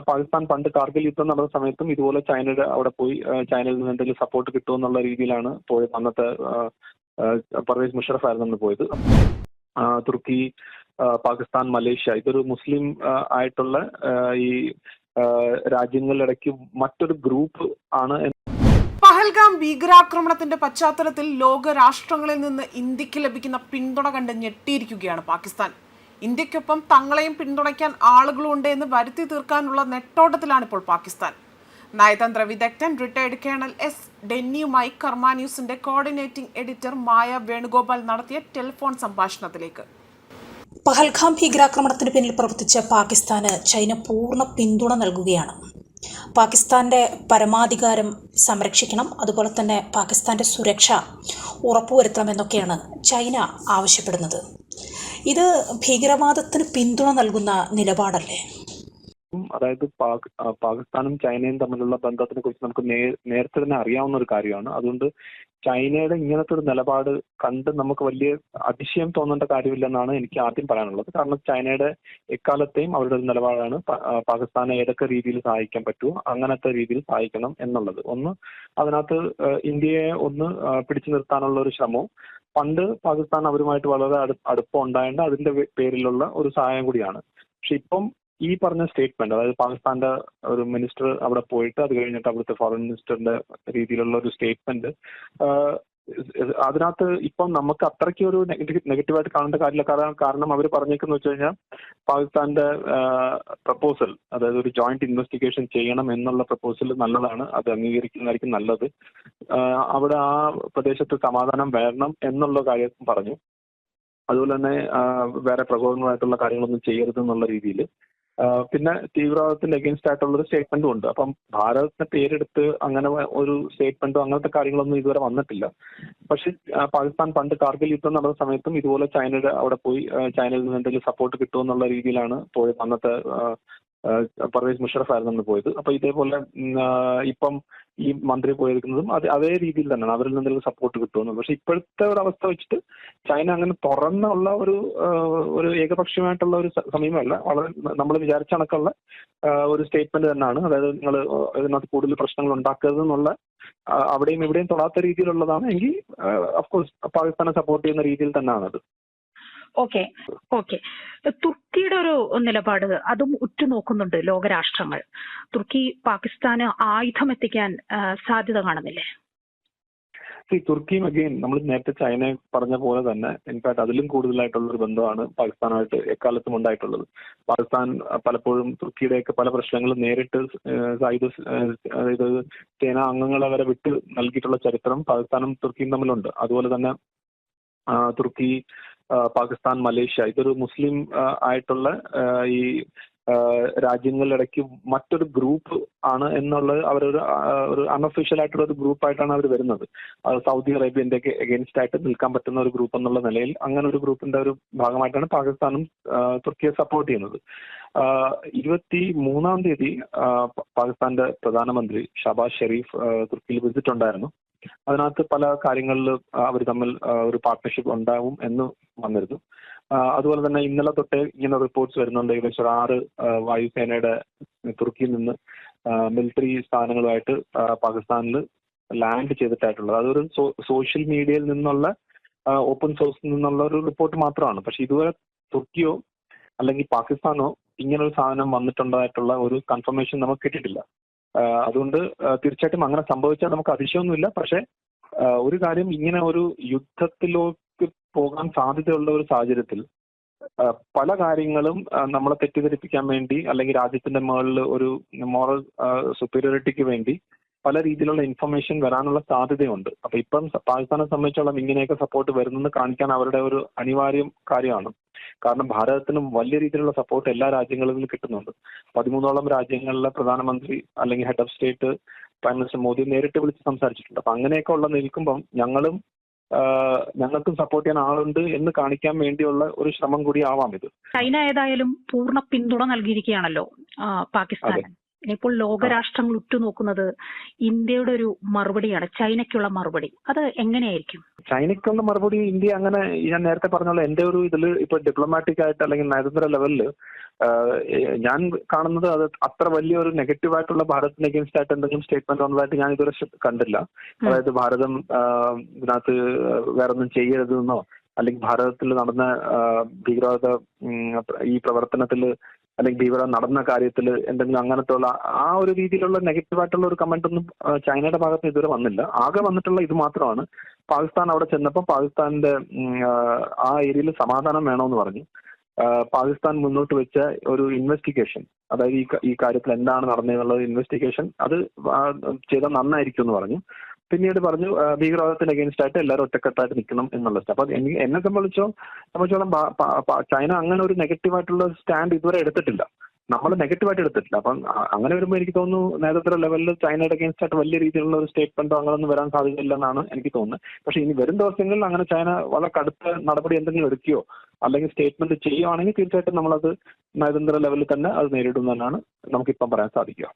പാകിസ്ഥാൻ പണ്ട് കാർഗിൽ യുദ്ധം നടന്ന സമയത്തും ഇതുപോലെ ചൈനയുടെ അവിടെ പോയി ചൈനയിൽ നിന്ന് എന്തെങ്കിലും സപ്പോർട്ട് കിട്ടുമെന്നുള്ള രീതിയിലാണ് പോയത്. അന്നത്തെ പർവേസ് മുഷറഫ് ആയിരുന്നു അന്ന് പോയത്. തുർക്കി പാകിസ്ഥാൻ മലേഷ്യ ഇതൊരു മുസ്ലിം ആയിട്ടുള്ള ഈ രാജ്യങ്ങളിടയ്ക്ക് മറ്റൊരു ഗ്രൂപ്പ് ആണ് പഹൽഗാം ഭീകരാക്രമണത്തിന്റെ പശ്ചാത്തലത്തിൽ ലോക രാഷ്ട്രങ്ങളിൽ നിന്ന് ഇന്ത്യയ്ക്ക് ലഭിക്കുന്ന പിന്തുണ കണ്ട് ഞെട്ടിയിരിക്കുകയാണ് പാകിസ്ഥാൻ. ഇന്ത്യക്കൊപ്പം തങ്ങളെയും പിന്തുണയ്ക്കാൻ ആളുകളുണ്ട് എന്ന് വരുത്തി തീർക്കാനുള്ള നെട്ടോട്ടത്തിലാണ് ഇപ്പോൾ പാകിസ്ഥാൻ. നയതന്ത്ര വിദഗ്ധൻ റിട്ടയർഡ് കേണൽ എസ്. ഡെന്നിയുമായി കർമ്മ ന്യൂസിന്റെ കോർഡിനേറ്റിംഗ് എഡിറ്റർ മായ വേണുഗോപാൽ നടത്തിയ ടെലിഫോൺ സംഭാഷണത്തിലേക്ക്. പഹൽഖാം ഭീകരാക്രമണത്തിന് പിന്നിൽ പ്രവർത്തിച്ച പാകിസ്ഥാന് ചൈന പൂർണ പിന്തുണ നൽകുകയാണ്. പാകിസ്ഥാന്റെ പരമാധികാരം സംരക്ഷിക്കണം അതുപോലെ തന്നെ പാകിസ്ഥാന്റെ സുരക്ഷ ഉറപ്പുവരുത്തണമെന്നൊക്കെയാണ് ചൈന ആവശ്യപ്പെടുന്നത്. ഇത് ഭീകരവാദത്തിന് പിന്തുണ നൽകുന്ന നിലപാടല്ലേ? അതായത് പാക് പാകിസ്ഥാനും ചൈനയും തമ്മിലുള്ള ബന്ധത്തിനെ കുറിച്ച് നമുക്ക് നേരത്തെ തന്നെ അറിയാവുന്ന ഒരു കാര്യമാണ്. അതുകൊണ്ട് ചൈനയുടെ ഇങ്ങനത്തെ ഒരു നിലപാട് കണ്ട് നമുക്ക് വലിയ അതിശയം തോന്നേണ്ട കാര്യമില്ലെന്നാണ് എനിക്ക് ആദ്യം പറയാനുള്ളത്. കാരണം ചൈനയുടെ എക്കാലത്തെയും അവരുടെ ഒരു നിലപാടാണ് പാകിസ്ഥാനെ ഏതൊക്കെ രീതിയിൽ സഹായിക്കാൻ പറ്റുമോ അങ്ങനത്തെ രീതിയിൽ സഹായിക്കണം എന്നുള്ളത്. ഒന്ന് അതിനകത്ത് ഇന്ത്യയെ ഒന്ന് പിടിച്ചു നിർത്താനുള്ള ഒരു ശ്രമവും പണ്ട് പാകിസ്ഥാൻ അവരുമായിട്ട് വളരെ അടുപ്പം ഉണ്ടായതുകൊണ്ട് അതിന്റെ പേരിലുള്ള ഒരു സഹായം കൂടിയാണ്. പക്ഷെ ഇപ്പം ഈ പറഞ്ഞ സ്റ്റേറ്റ്മെന്റ് അതായത് പാകിസ്ഥാന്റെ ഒരു മിനിസ്റ്റർ അവിടെ പോയിട്ട് അത് കഴിഞ്ഞിട്ട് അവിടുത്തെ ഫോറിൻ മിനിസ്റ്ററിന്റെ രീതിയിലുള്ള ഒരു സ്റ്റേറ്റ്മെന്റ് അതിനകത്ത് ഇപ്പം നമുക്ക് അത്രയ്ക്ക് ഒരു നെഗറ്റീവായിട്ട് കാണേണ്ട കാര്യമില്ല. കാരണം കാരണം അവർ പറഞ്ഞേക്കെന്ന് വെച്ച് കഴിഞ്ഞാൽ പാകിസ്ഥാന്റെ പ്രപ്പോസൽ അതായത് ഒരു ജോയിന്റ് ഇൻവെസ്റ്റിഗേഷൻ ചെയ്യണം എന്നുള്ള പ്രപ്പോസൽ നല്ലതാണ്. അത് അംഗീകരിക്കുന്നതായിരിക്കും നല്ലത്. അവിടെ ആ പ്രദേശത്ത് സമാധാനം വരണം എന്നുള്ള കാര്യം പറഞ്ഞു. അതുപോലെ തന്നെ വേറെ പ്രകോപനമായിട്ടുള്ള കാര്യങ്ങളൊന്നും ചെയ്യരുത് എന്നുള്ള രീതിയിൽ പിന്നെ തീവ്രവാദത്തിന്റെ അഗേൻസ്റ്റ് ആയിട്ടുള്ള ഒരു സ്റ്റേറ്റ്മെന്റും ഉണ്ട്. അപ്പം ഭാരതത്തിന്റെ പേരെടുത്ത് അങ്ങനെ ഒരു സ്റ്റേറ്റ്മെന്റോ അങ്ങനത്തെ കാര്യങ്ങളൊന്നും ഇതുവരെ വന്നിട്ടില്ല. പക്ഷെ പാകിസ്ഥാൻ പണ്ട് കാർഗിൽ യുദ്ധം നടന്ന സമയത്തും ഇതുപോലെ ചൈനയുടെ അവിടെ പോയി ചൈനയിൽ നിന്ന് എന്തെങ്കിലും സപ്പോർട്ട് കിട്ടുമെന്നുള്ള രീതിയിലാണ് പോയത് അന്നത്തെ പർവേസ് മുഷറഫ് ആയിരുന്നു അന്ന് പോയത്. അപ്പൊ ഇതേപോലെ ഇപ്പം ഈ മന്ത്രി പോയിരിക്കുന്നതും അത് അതേ രീതിയിൽ തന്നെയാണ്. അവരിൽ നിന്നുള്ള സപ്പോർട്ട് കിട്ടുമെന്ന്. പക്ഷെ ഇപ്പോഴത്തെ ഒരു അവസ്ഥ വെച്ചിട്ട് ചൈന അങ്ങനെ തുറന്നുള്ള ഒരു ഒരു ഏകപക്ഷീയമായിട്ടുള്ള ഒരു സമീപമല്ല വളരെ നമ്മൾ വിചാരിച്ച കണക്കുള്ള ഒരു സ്റ്റേറ്റ്മെന്റ് തന്നെയാണ്. അതായത് നിങ്ങൾ ഇതിനകത്ത് കൂടുതൽ പ്രശ്നങ്ങൾ ഉണ്ടാക്കരുത് എന്നുള്ള അവിടെയും ഇവിടെയും തൊടാത്ത രീതിയിലുള്ളതാണ്. എങ്കിൽ അഫ്കോഴ്സ് പാകിസ്ഥാനെ സപ്പോർട്ട് ചെയ്യുന്ന രീതിയിൽ തന്നെയാണത്. Okay okay. തുർക്കിയുടെ ഒരു നിലപാട് അതും ഉറ്റുനോക്കുന്നുണ്ട് ലോകരാഷ്ട്രങ്ങൾ. തുർക്കി പാകിസ്ഥാന് ആയുധം എത്തിക്കാൻ സാധ്യത കാണുന്നില്ലേ? ഈ തുർക്കിയും അഗെയിൻ നമ്മൾ നേരത്തെ ചൈനയെ പറഞ്ഞ പോലെ തന്നെ ഇൻഫാക്ട് അതിലും കൂടുതലായിട്ടുള്ള ഒരു ബന്ധമാണ് പാകിസ്ഥാനായിട്ട് എക്കാലത്തും ഉണ്ടായിട്ടുള്ളത്. പാകിസ്ഥാൻ പലപ്പോഴും തുർക്കിയുടെയൊക്കെ പല പ്രശ്നങ്ങളും നേരിട്ട് സായുധ അതായത് സേനാ അംഗങ്ങളെ വരെ വിട്ട് നൽകിയിട്ടുള്ള ചരിത്രം പാകിസ്ഥാനും തുർക്കിയും തമ്മിലുണ്ട്. അതുപോലെ തന്നെ തുർക്കി പാകിസ്ഥാൻ മലേഷ്യ ഇതൊരു മുസ്ലിം ആയിട്ടുള്ള ഈ രാജ്യങ്ങളിടയ്ക്ക് മറ്റൊരു ഗ്രൂപ്പ് ആണ് എന്നുള്ളത് അവരൊരു ഒരു അൺഒഫീഷ്യൽ ആയിട്ടുള്ള ഒരു ഗ്രൂപ്പായിട്ടാണ് അവർ വരുന്നത്. സൗദി അറേബ്യന്റെ എഗെയിൻസ്റ്റ് ആയിട്ട് നിൽക്കാൻ പറ്റുന്ന ഒരു ഗ്രൂപ്പ് എന്നുള്ള നിലയിൽ അങ്ങനെ ഒരു ഗ്രൂപ്പിന്റെ ഒരു ഭാഗമായിട്ടാണ് പാകിസ്ഥാനും തുർക്കിയെ സപ്പോർട്ട് ചെയ്യുന്നത്. ഇരുപത്തി മൂന്നാം തീയതി പാകിസ്ഥാന്റെ പ്രധാനമന്ത്രി ഷബാസ് ഷെരീഫ് തുർക്കിയിൽ വിസിറ്റ് ഉണ്ടായിരുന്നു അതിനകത്ത് പല കാര്യങ്ങളിൽ അവർ തമ്മിൽ ഒരു പാർട്ട്ണർഷിപ്പ് ഉണ്ടാവും എന്ന് വന്നിരുന്നു. അതുപോലെ തന്നെ ഇന്നലെ തൊട്ടേ ഇങ്ങനെ റിപ്പോർട്ട്സ് വരുന്നുണ്ട്. ഏകദേശം ആറ് വായുസേനയുടെ തുർക്കിയിൽ നിന്ന് മിലിറ്ററി സ്ഥാനങ്ങളുമായിട്ട് പാകിസ്ഥാനിൽ ലാൻഡ് ചെയ്തിട്ടായിട്ടുള്ളത്. അതൊരു സോഷ്യൽ മീഡിയയിൽ നിന്നുള്ള ഓപ്പൺ സോഴ്സിൽ നിന്നുള്ള ഒരു റിപ്പോർട്ട് മാത്രമാണ്. പക്ഷെ ഇതുവരെ തുർക്കിയോ അല്ലെങ്കിൽ പാകിസ്ഥാനോ ഇങ്ങനൊരു സാധനം വന്നിട്ടുള്ളതായിട്ടുള്ള ഒരു കൺഫർമേഷൻ നമുക്ക് കിട്ടിയിട്ടില്ല. അതുകൊണ്ട് തീർച്ചയായിട്ടും അങ്ങനെ സംഭവിച്ചാൽ നമുക്ക് അതിശയമൊന്നുമില്ല. പക്ഷെ ഒരു കാര്യം ഇങ്ങനെ ഒരു യുദ്ധത്തിലേക്ക് പോകാൻ സാധ്യതയുള്ള ഒരു സാഹചര്യത്തിൽ പല കാര്യങ്ങളും നമ്മളെ തെറ്റിദ്ധരിപ്പിക്കാൻ വേണ്ടി അല്ലെങ്കിൽ രാജ്യത്തിന്റെ മുകളിൽ ഒരു മോറൽ സുപ്പീരിയോറിറ്റിക്ക് വേണ്ടി പല രീതിയിലുള്ള ഇൻഫർമേഷൻ വരാനുള്ള സാധ്യതയുണ്ട്. അപ്പൊ ഇപ്പം പാകിസ്ഥാനെ സംബന്ധിച്ചോളം ഇങ്ങനെയൊക്കെ സപ്പോർട്ട് വരുന്നെന്ന് കാണിക്കാൻ അവരുടെ ഒരു അനിവാര്യം കാര്യമാണ്. കാരണം ഭാരതത്തിന് വലിയ രീതിയിലുള്ള സപ്പോർട്ട് എല്ലാ രാജ്യങ്ങളിൽ നിന്നും കിട്ടുന്നുണ്ട്. പതിമൂന്നോളം രാജ്യങ്ങളിലെ പ്രധാനമന്ത്രി അല്ലെങ്കിൽ head of state prime minister Modi നേരിട്ട് വിളിച്ച് സംസാരിച്ചിട്ടുണ്ട്. അപ്പൊ അങ്ങനെയൊക്കെ ഉള്ള നിൽക്കുമ്പം ഞങ്ങളും ഞങ്ങൾക്കും സപ്പോർട്ട് ചെയ്യാൻ ആളുണ്ട് എന്ന് കാണിക്കാൻ വേണ്ടിയുള്ള ഒരു ശ്രമം കൂടി ആവാം ഇത്. ചൈന ഏതായാലും പൂർണ പിന്തുണ നൽകിയിരിക്കുകയാണല്ലോ പാകിസ്ഥാൻ ഇപ്പോൾ ലോകരാഷ്ട്രങ്ങൾ ഉറ്റുനോക്കുന്നത് ഇന്ത്യയുടെ ഒരു മറുപടിയാണ് ചൈനയ്ക്കുള്ള മറുപടി. അത് എങ്ങനെയായിരിക്കും? ചൈനയ്ക്കുള്ള മറുപടി ഇന്ത്യ അങ്ങനെ ഞാൻ നേരത്തെ പറഞ്ഞോളൂ എന്റെ ഒരു ഇതിൽ ഇപ്പൊ ഡിപ്ലോമാറ്റിക് ആയിട്ട് അല്ലെങ്കിൽ നയതന്ത്ര ലെവലിൽ ഞാൻ കാണുന്നത് അത് അത്ര വലിയ ഒരു നെഗറ്റീവ് ആയിട്ടുള്ള ഭാരതത്തിന് അഗേൻസ്റ്റ് ആയിട്ട് എന്തെങ്കിലും സ്റ്റേറ്റ്മെന്റ് വന്നതായിട്ട് ഞാൻ ഇതുവരെ കണ്ടില്ല. അതായത് ഭാരതം ഇതിനകത്ത് ഇതിനകത്ത് വേറൊന്നും ചെയ്യരുതെന്നോ അല്ലെങ്കിൽ ഭാരതത്തിൽ നടന്ന ഭീകരവാദ ഈ പ്രവർത്തനത്തിൽ അല്ലെങ്കിൽ ഇവിടെ നടന്ന കാര്യത്തിൽ എന്തെങ്കിലും അങ്ങനത്തെ ഉള്ള ആ ഒരു രീതിയിലുള്ള നെഗറ്റീവ് ആയിട്ടുള്ള ഒരു കമന്റ് ഒന്നും ചൈനയുടെ ഭാഗത്ത് ഇതുവരെ വന്നില്ല. ആകെ വന്നിട്ടുള്ള ഇത് മാത്രമാണ്. പാകിസ്ഥാൻ അവിടെ ചെന്നപ്പോൾ പാകിസ്ഥാന്റെ ആ, ഏരിയയിൽ സമാധാനം വേണമെന്ന് പറഞ്ഞു. പാകിസ്ഥാൻ മുന്നോട്ട് വെച്ച ഒരു ഇൻവെസ്റ്റിഗേഷൻ അതായത് ഈ ഈ കാര്യത്തിൽ എന്താണ് നടന്നതെന്നുള്ള ഇൻവെസ്റ്റിഗേഷൻ അത് ചെയ്താൽ നന്നായിരിക്കും എന്ന് പറഞ്ഞു. പിന്നീട് പറഞ്ഞു ഭീകരവാദത്തിന് അഗേൻസ്റ്റ് ആയിട്ട് എല്ലാവരും ഒറ്റക്കെട്ടായിട്ട് നിൽക്കണം എന്നുള്ളത്. അപ്പൊ എന്നെ സംബന്ധിച്ചോ സംബന്ധിച്ചോളം ചൈന അങ്ങനെ ഒരു നെഗറ്റീവ് ആയിട്ടുള്ള സ്റ്റാൻഡ് ഇതുവരെ എടുത്തിട്ടില്ല. നമ്മൾ നെഗറ്റീവായിട്ട് എടുത്തിട്ടില്ല. അപ്പം അങ്ങനെ വരുമ്പോൾ എനിക്ക് തോന്നുന്നു നേതൃത്വ ലെവലിൽ ചൈനയുടെ അഗേൻസ്റ്റ് ആയിട്ട് വലിയ രീതിയിലുള്ള ഒരു സ്റ്റേറ്റ്മെന്റോ അങ്ങനൊന്നും വരാൻ സാധ്യതയില്ല എന്നാണ് എനിക്ക് തോന്നുന്നത്. പക്ഷെ ഇനി വരും ദിവസങ്ങളിൽ അങ്ങനെ ചൈന വളരെ കടുത്ത നടപടി എന്തെങ്കിലും എടുക്കുകയോ അല്ലെങ്കിൽ സ്റ്റേറ്റ്മെന്റ് ചെയ്യുകയാണെങ്കിൽ തീർച്ചയായിട്ടും നമ്മളത് നയതന്ത്ര ലെവലിൽ തന്നെ അത് നേരിടുന്നതെന്നാണ് നമുക്കിപ്പം പറയാൻ സാധിക്കുക.